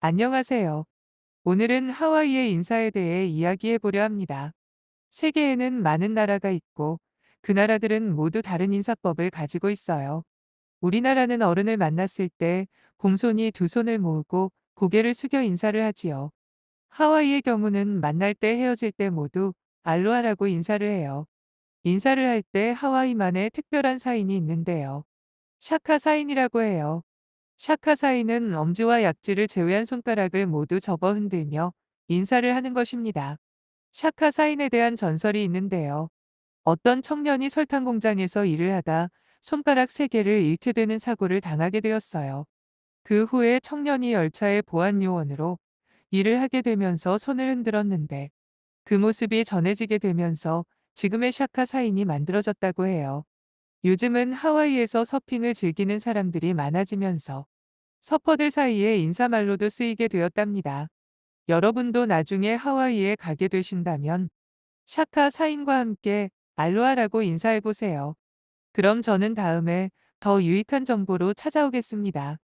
안녕하세요. 오늘은 하와이의 인사에 대해 이야기해 보려 합니다. 세계에는 많은 나라가 있고 그 나라들은 모두 다른 인사법을 가지고 있어요. 우리나라는 어른을 만났을 때 공손히 두 손을 모으고 고개를 숙여 인사를 하지요. 하와이의 경우는 만날 때 헤어질 때 모두 알로하라고 인사를 해요. 인사를 할 때 하와이만의 특별한 사인이 있는데요. 샤카 사인이라고 해요. 샤카 사인은 엄지와 약지를 제외한 손가락을 모두 접어 흔들며 인사를 하는 것입니다. 샤카 사인에 대한 전설이 있는데요. 어떤 청년이 설탕 공장에서 일을 하다 손가락 세 개를 잃게 되는 사고를 당하게 되었어요. 그 후에 청년이 열차의 보안 요원으로 일을 하게 되면서 손을 흔들었는데 그 모습이 전해지게 되면서 지금의 샤카 사인이 만들어졌다고 해요. 요즘은 하와이에서 서핑을 즐기는 사람들이 많아지면서 서퍼들 사이에 인사말로도 쓰이게 되었답니다. 여러분도 나중에 하와이에 가게 되신다면 샤카 사인과 함께 알로하라고 인사해 보세요. 그럼 저는 다음에 더 유익한 정보로 찾아오겠습니다.